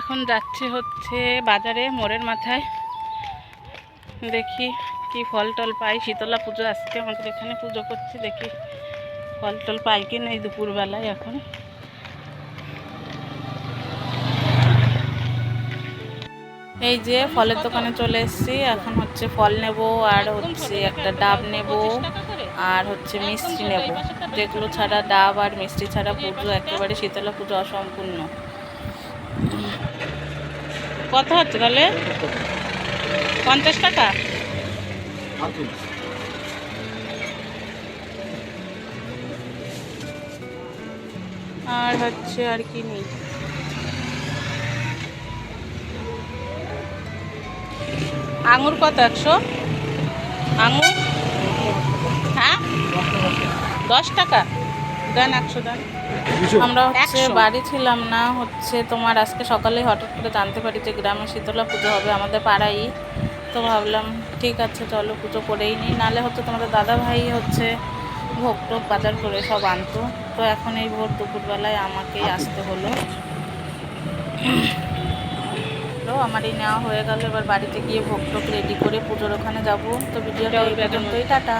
এখন যাচ্ছে হচ্ছে বাজারে মোড়ের মাথায়। দেখি কি ফল টল পাই। শীতলা পুজো আসছে, আমাদের এখানে পুজো করছি, দেখি ফল টল পাই কি না এই দুপুরবেলায় এখন। এই যে ফলের দোকানে চলে এসেছি, এখন হচ্ছে ফল নেব আর হচ্ছে একটা ডাব নেব আর হচ্ছে মিষ্টি নেব। যেগুলো ছাড়া ডাব আর মিষ্টি ছাড়া পুজো একেবারে শীতলা পুজো অসম্পূর্ণ। কত হচ্ছে তাহলে? পঞ্চাশ টাকা? আর হচ্ছে আর কি নেই। আঙুর কত, একশো? আঙুর? হ্যাঁ? দশ টাকা। দেন একশো দেন। আমরা হচ্ছে বাড়ি ছিলাম না হচ্ছে তোমার আজকে সকালে হঠাৎ করে জানতে পারি যে গ্রামে শীতলা পুজো হবে আমাদের পাড়াই তো ভাবলাম ঠিক আছে চলো পুজো করেই নিই। নালে হচ্ছে তোমাদের দাদা ভাই হচ্ছে ভোগ টোগ বাজার করে সব আনতো। তো এখন এই ভোর দুপুরবেলায় আমাকেই আসতে হলো। তো আমার এই নেওয়া হয়ে গেল। এবার বাড়িতে গিয়ে ভোগ টোগ রেডি করে পুজোর ওখানে যাব। তো ভিডিওটা ওই পর্যন্তই টাটা।